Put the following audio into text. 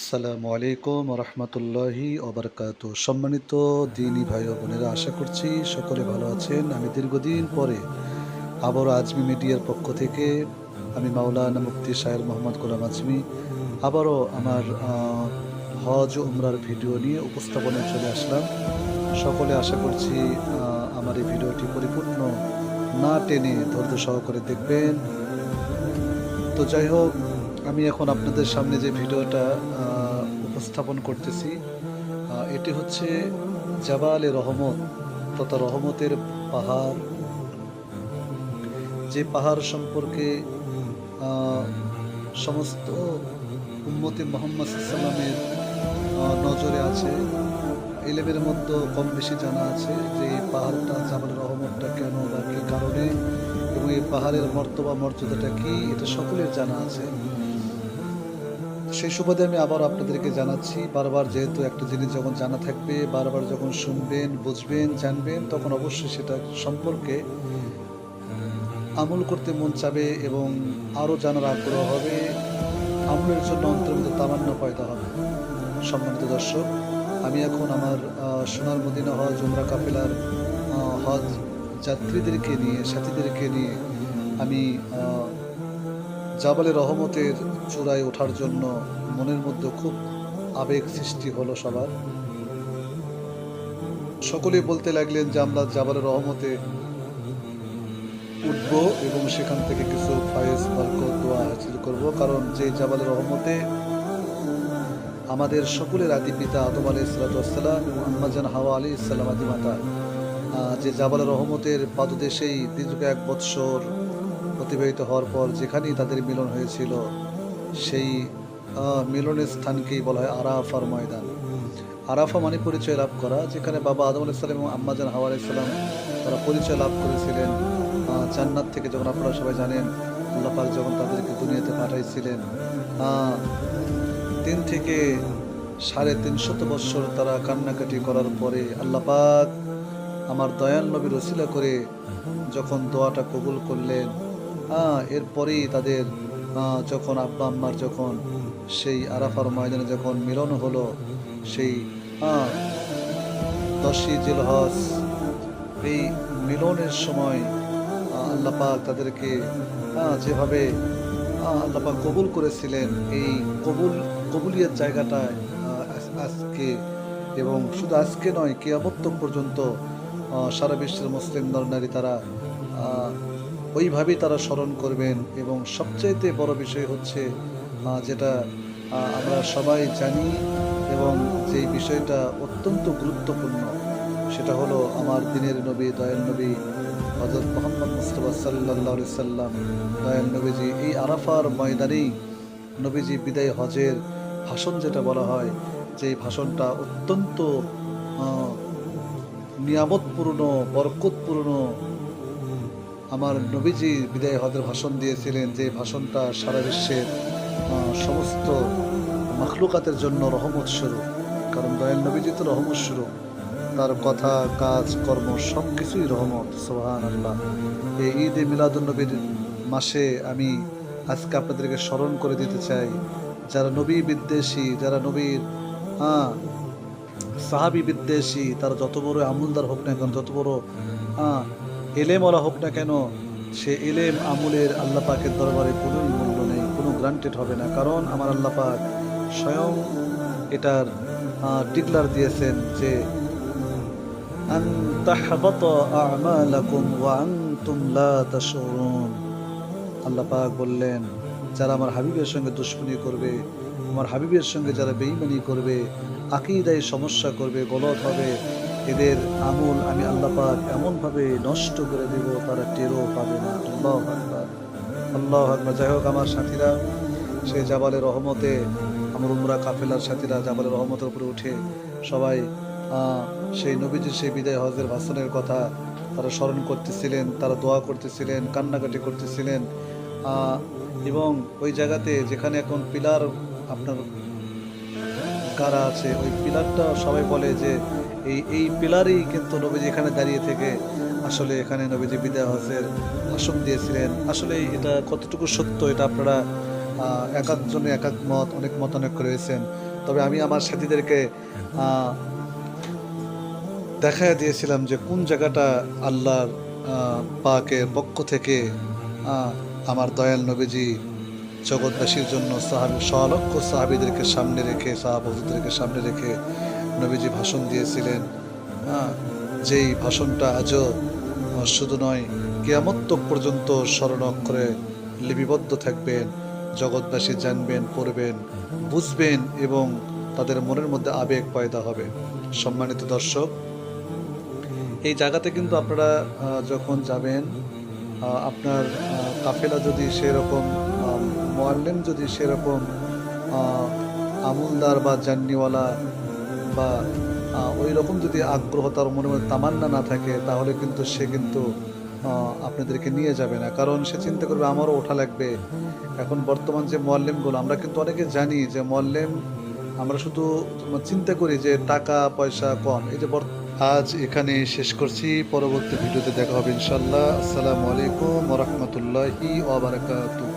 আসসালামু আলাইকুম রহমতুল্লাহি ওবরকাত। সম্মানিত দিনী ভাই ও বোনেরা, আশা করছি সকলে ভালো আছেন। আমি দীর্ঘদিন পরে আবারও আজমি মিডিয়ার পক্ষ থেকে আমি মাওলানা মুফতি শাহের মোহাম্মদ গোলাম আজমি আবারও আমার হজ উমরার ভিডিও নিয়ে উপস্থাপনায় চলে আসলাম। সকলে আশা করছি আমার এই ভিডিওটি পরিপূর্ণ না টেনে ধৈর্য সহকারে দেখবেন। তো যাই হোক, আমি এখন আপনাদের সামনে যে ভিডিওটা উপস্থাপন করতেছি এটি হচ্ছে জাবালে রহমত, তথা রহমতের পাহাড়। যে পাহাড় সম্পর্কে সমস্ত উম্মতি মোহাম্মদ সাল্লামের নজরে আছে ইলেমের মধ্যে কম বেশি জানা আছে যে এই পাহাড়টা, জাবাল রহমতটা কেন বা কী কারণে এবং এই পাহাড়ের মর্তবা, মর্যাদাটা কী, এটা সকলের জানা আছে। সেই সুবাদে আমি আবার আপনাদেরকে জানাচ্ছি, বারবার যেহেতু একটা জিনিস যখন জানা থাকবে, বারবার যখন শুনবেন, বুঝবেন, জানবেন, তখন অবশ্যই সেটা সম্পর্কে আমল করতে মন চাবে এবং আরও জানার আগ্রহ হবে। আমলের জন্য অন্তর মধ্যে তামান্না পয়দা হবে। সম্মানিত দর্শক, আমি এখন আমার সোনার মদিনা হজ, উমরা কাফেলার হজ যাত্রীদেরকে নিয়ে, সাথীদেরকে নিয়ে আমি জাবালে রহমতের চূড়ায় ওঠার জন্য মনের মধ্যে খুব আবেগ সৃষ্টি হলো সবার। সকলেই বলতে লাগলেন যে আমরা জাবালে রহমতে উঠবো এবং সেখান থেকে কিছু ফায়েজ, বরকত, দোয়া হাসিল করব। কারণ যে জাবালে রহমতে আমাদের সকলের আদি পিতা আদম আলী ইসলাতাম এবং আম্মাজান হাওয়া আলী ইসলাম আদি মাতা যে জাবাল রহমতের পাদদেশেই দীর্ঘ এক বৎসর অতিবাহিত হওয়ার পর যেখানেই তাদের মিলন হয়েছিল, সেই মিলনের স্থানকেই বলা হয় আরাফার ময়দান। আরাফা মানে পরিচয় লাভ করা, যেখানে বাবা আদম আলাইসাল্লাম এবং আম্মাজান হাওয়া আলাইসাল্লাম তারা পরিচয় লাভ করেছিলেন। জান্নাত থেকে যখন আপনারা সবাই জানেন, আল্লাহ পাক যখন তাদেরকে দুনিয়াতে পাঠাইছিলেন তিন থেকে সাড়ে তিনশত বৎসর তারা কান্নাকাটি করার পরে আল্লাহ পাক আমার দয়াল নবীর ওসিলা করে যখন দোয়াটা কবুল করলেন এরপরেই তাদের যখন আব্বা আম্মার যখন সেই আরাফার ময়দানে যখন মিলন হলো সেই দশই জিলহজ এই মিলনের সময় আহ, আল্লাহ পাক তাদেরকে যেভাবে আহ, আল্লাহ পাক কবুল করেছিলেন এই কবুল কবুলিয়ার জায়গাটায় আজকে এবং শুধু আজকে নয় কেয়ামত পর্যন্ত সারা বিশ্বের মুসলিম নরনারী তারা আহ, ওইভাবেই তারা স্মরণ করবেন এবং সবচাইতে বড় বিষয় হচ্ছে যেটা আমরা সবাই জানি এবং যেই বিষয়টা অত্যন্ত গুরুত্বপূর্ণ, সেটা হলো আমার দিনের নবী, দয়াল নবী হজরত মোহাম্মদ মুস্তফা সাল্লাহ সাল্লাম, দয়াল নবীজি। এই আরাফার ময়দানেই নবীজি বিদায় হজের ভাষণ যেটা বলা হয়, যে ভাষণটা অত্যন্ত নিয়ামতপূর্ণ, বরকতপূর্ণ আমার নবীজি বিদায় হদের ভাষণ দিয়েছিলেন যে ভাষণটা সারা বিশ্বের সমস্ত মাখলুকাতের জন্য রহমত স্বরূপ। কারণ দয়াল নবীজি তো রহমত স্বরূপ। তার কথা, কাজ, কর্ম সব কিছুই রহমত সোহান আল্লাহ এই ঈদ মিলাদুলনবীর মাসে আমি আজকে আপনাদেরকে স্মরণ করে দিতে চাই, যারা নবী বিদ্বেষী, যারা নবীর হ্যাঁ সাহাবি বিদ্বেষী, তারা যত বড় আমুলদার হোক না কেন, যত বড় হ্যাঁ এলেমওয়ালা হোক না কেন, সে এলেম আমুলের আল্লাহ পাকের দরবারে কোনো মূল্য নেই, কোনো গ্রান্টেড হবে না। কারণ আমার আল্লাহ পাক স্বয়ং এটার ডিক্লার দিয়েছেন যে আল্লাহ পাক বললেন, যারা আমার হাবিবের সঙ্গে দুশ্মনী করবে, আমার হাবিবের সঙ্গে যারা বেঈমানি করবে, আকিদায় সমস্যা করবে, গলত হবে এদের আমল আমি আল্লাহ পাক এমনভাবে নষ্ট করে দেব, তারা টেরও পাবে না। আল্লাহ আকবার। আল্লাহ যাই হোক, আমার সাথীরা, সে জাবালের রহমতে, আমার উমরা কাফেলার সাথীরা জাবালের রহমতের উপরে উঠে সবাই সেই নবীজির সেই বিদায় হজের ভাষণের কথা তারা স্মরণ করতেছিলেন, তারা দোয়া করতেছিলেন, কান্নাকাটি করতেছিলেন এবং ওই জায়গাতে যেখানে এখন পিলার আপনার কারা আছে, ওই পিলারটা সবাই বলে যে এই এই পিলারই কিন্তু নবীজি এখানে দাঁড়িয়ে থেকে আসলে এখানে নবীজি বিদায় হজের ভাষণ দিয়েছিলেন। আসলে এটা কতটুকু সত্য এটা আপনারা এক একজনে এক এক মত অনেক রয়েছেন। তবে আমি আমার সাথীদেরকে দেখায় দিয়েছিলাম যে কোন জায়গাটা আল্লাহর পাকের পক্ষ থেকে আমার দয়াল নবীজি জগৎবাসীর জন্য সাহাবি সলক্ষ সাহাবিদেরকে সামনে রেখে সাহাবুদেরকে সামনে রেখে নবীজি ভাষণ দিয়েছিলেন। হ্যাঁ, যেই ভাষণটা আজও শুধু নয় কেয়ামত্তক পর্যন্ত স্মরণ অক্ষরে লিপিবদ্ধ থাকবেন জগৎবাসী জানবেন পড়বেন বুঝবেন এবং তাদের মনের মধ্যে আবেগ পয়দা হবে। সম্মানিত দর্শক এই জায়গাতে কিন্তু আপনারা যখন যাবেন আপনার কাফেলা যদি সেরকম মোয়াল্লেম যদি সেরকম আমুলদার বা জান্নিওয়ালা বা ওই রকম যদি আগ্রহ তার মনে মধ্যে তামান্না না থাকে, তাহলে কিন্তু সে কিন্তু আপনাদেরকে নিয়ে যাবে না। কারণ সে চিন্তা করবে আমারও ওঠা লাগবে। এখন বর্তমান যে মোয়াল্লেমগুলো আমরা কিন্তু অনেকে জানি যে মোয়াল্লেম আমরা শুধু চিন্তা করি যে টাকা, পয়সা কম। এই যে আজ এখানে শেষ করছি। পরবর্তী ভিডিওতে দেখা হবে ইনশাল্লাহ আসসালামু আলাইকুম রহমতুল্লাহি ওবরাকাতুহ